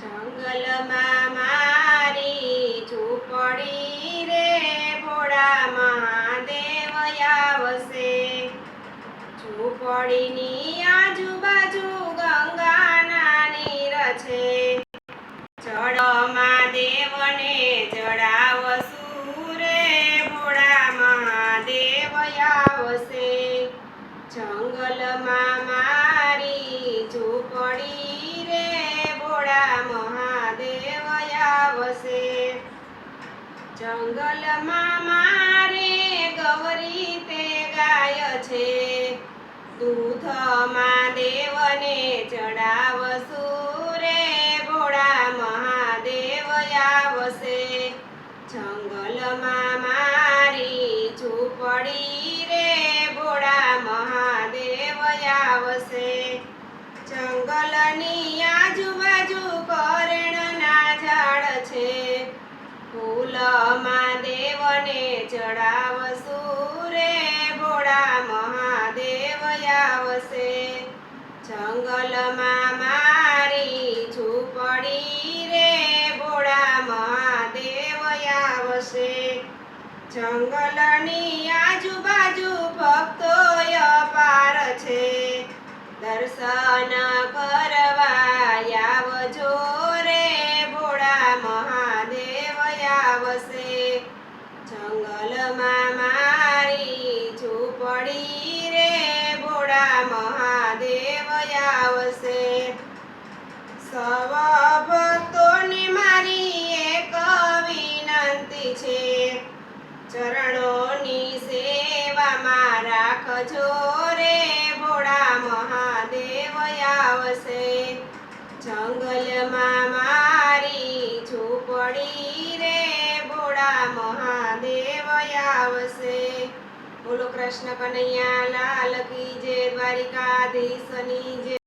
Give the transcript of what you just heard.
જંગલમાં મારી ઝૂંપડી રે ભોળા મહાદેવ આવશે. ઝૂંપડીની આજુબાજુ ગંગાના નીર છે. જળમાં દેવને જડાવશું રે ભોળા મહાદેવ આવશે. જંગલમાં આવશે. જંગલમાં મારે ગૌરી તે ગાય છે. દૂધમાં દેવને ચડાવશું રે, ભોળા મહાદેવ આવશે. જંગલમાં ફૂલમાં દેવને ચડાવશું રે, ભોળા મહાદેવ આવશે જંગલમાં મારી ઝૂંપડી રે, ભોળા મહાદેવ આવશે જંગલની આજુબાજુ ભક્તો અપાર છે. દર્શન સવ ભક્તોને મારી એક વિનંતી છે. ચરણોની સેવામાં રાખજો રે ભોળા મહાદેવ આવશે. જંગલમાં મારી ઝૂંપડી રે ભોળા મહાદેવ આવશે. બોલો કૃષ્ણ કનૈયા, લાલ કી જય દ્વારિકાધીશની જય.